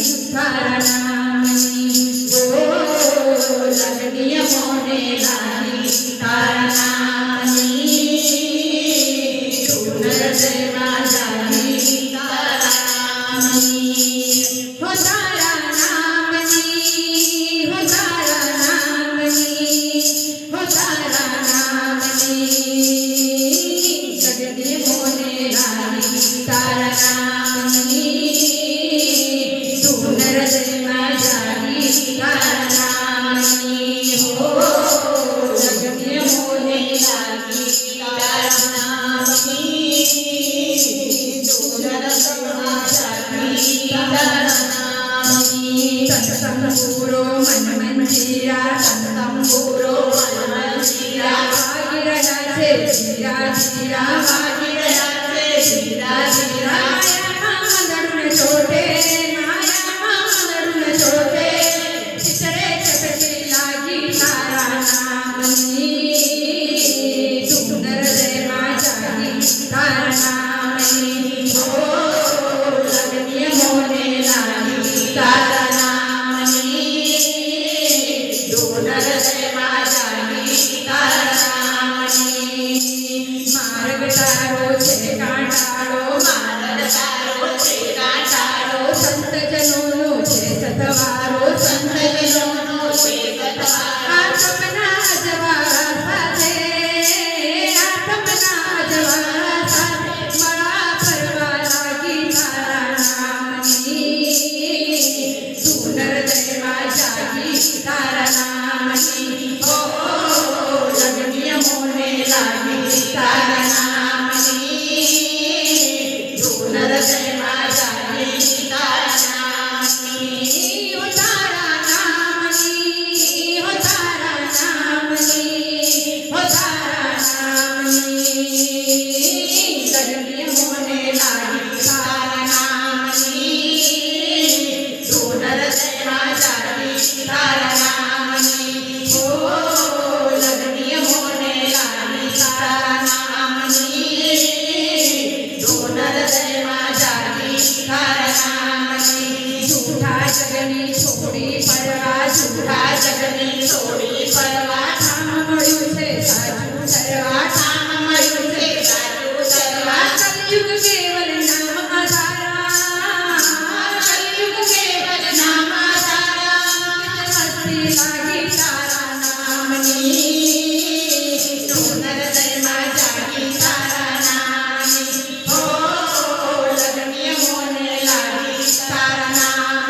Krishna. तन्तम्भूरो मनमञ्जीरा तन्तम्भूरो मनमञ्जीरा भागिरयासे जीरा जीरा छोटे माया छोटे चितरे चपटे लागी तारा नामनी, सुंदर जय तारा માર્ગ તારો છે કાંટાળો માર્ગ તારો છે કાંટાળો સંતજનોનો છે સતવારો जगनी सोडी परवा सुखा जगनी सोडी.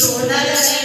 Donalane